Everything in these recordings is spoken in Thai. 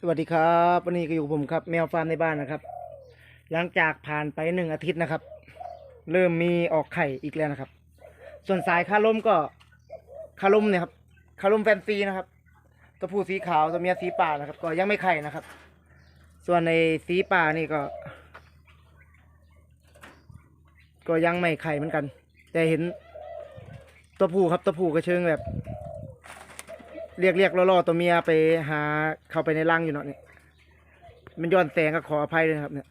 สวัสดีครับ วันนี้ก็อยู่กับผมครับ แมวฟาร์มในบ้านนะครับ หลังจากผ่านไปหนึ่งอาทิตย์นะครับ เริ่มมีออกไข่อีกแล้วนะครับ ส่วนสายคาลมก็คาลมเนี่ยครับคาลมแฟนซีนะครับตัวผู้สีขาวตัวเมียสีป่านะครับ ก็ยังไม่ไข่นะครับ ส่วนในสีป่านี่ก็ ก็ยังไม่ไข่เหมือนกัน แต่เห็นตัวผู้ครับตัวผู้ก็เชิงแบบ เรียกเรียกล่อๆตัวเมียไปหาเข้าไปในรังอยู่เนาะเนี่ยมันย้อนแสงก็ขออภัยด้วยครับเนี่ย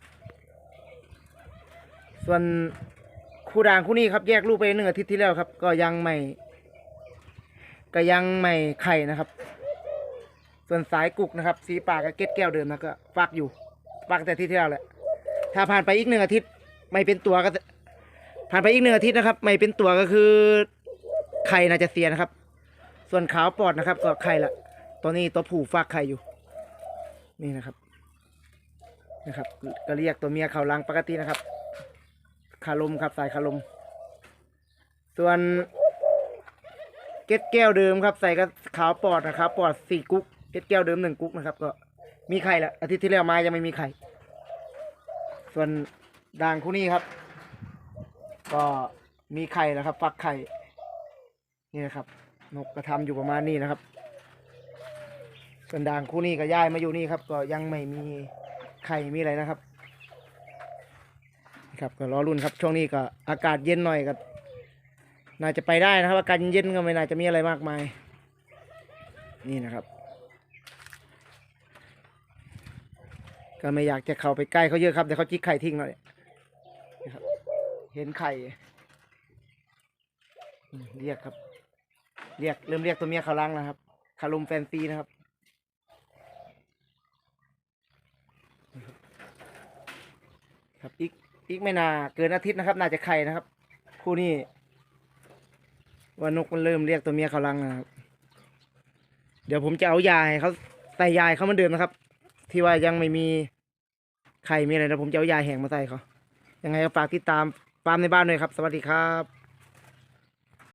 ส่วนคู่ด่างคู่นี้ครับแยกลูกไปหนึ่งอาทิตย์ที่แล้วครับ ก็ยังไม่ก็ยังไม่ไข่นะครับ ส่วนสายกุกนะครับ สีปากกับเก็ดแก้วเดิมนะก็ฟักอยู่ฟักแต่ที่ที่แล้วแหละถ้าผ่านไปอีกหนึ่งอาทิตย์ไม่เป็นตัวก็ผ่านไปอีกหนึ่งอาทิตย์นะครับ ไม่เป็นตัวก็คือไข่น่าจะเสียนะครับ ส่วนขาวปอดนะครับ ก็ไข่ละตัวนี้ตัวผู้ฟากไข่อยู่ นี่นะครับ นะครับ ก็เรียกตัวเมียเขาลังปกตินะครับคาลมครับสายคาลม ส่วนเก็ดแก้วเดิมครับใส่กับขาวปอดนะครับ ปอดสี่กุ๊กเก็ดแก้วเดิมหนึ่งกุ๊กนะครับ ก็มีไข่ละอาทิตย์ที่แล้วมายังไม่มีไข่ส่วนด่างคู่นี้ครับ ก็มีไข่แล้วครับ ฟักไข่นี่นะครับ นกกระทำอยู่ประมาณนี้นะครับส่วนด่างคู่นี้ก็ย้ายมาอยู่นี่ครับ ก็ยังไม่มีไข่มีอะไรนะครับครับก็รอรุ่นครับช่วงนี้ก็อากาศเย็นหน่อยก็น่าจะไปได้นะครับ อากาศเย็นก็ไม่น่าจะมีอะไรมากมาย นี่นะครับ ก็ไม่อยากจะเข้าไปใกล้เขาเยอะครับเดี๋ยวเขาจิกไข่ทิ้งหน่อยนะครับเห็นไข่เรียกครับ เรียกเริ่มเรียกตัวเมียเขาลังแล้วครับคารุมแฟนซีนะครับ ครับอีกอีกไม่นาเกินอาทิตย์นะครับ น่าจะไข่นะครับ คู่นี้ว่านกมันเริ่มเรียกตัวเมียเขาลังนะครับ เดี๋ยวผมจะเอายาให้เขาใส่ยายเขาเหมือนเดิมนะครับ ที่ว่ายังไม่มีไข่มีอะไรนะผมจะเอายาแห้งมาใส่เขายังไงก็ฝากติดตามฟาร์มในบ้านด้วยครับ สวัสดีครับ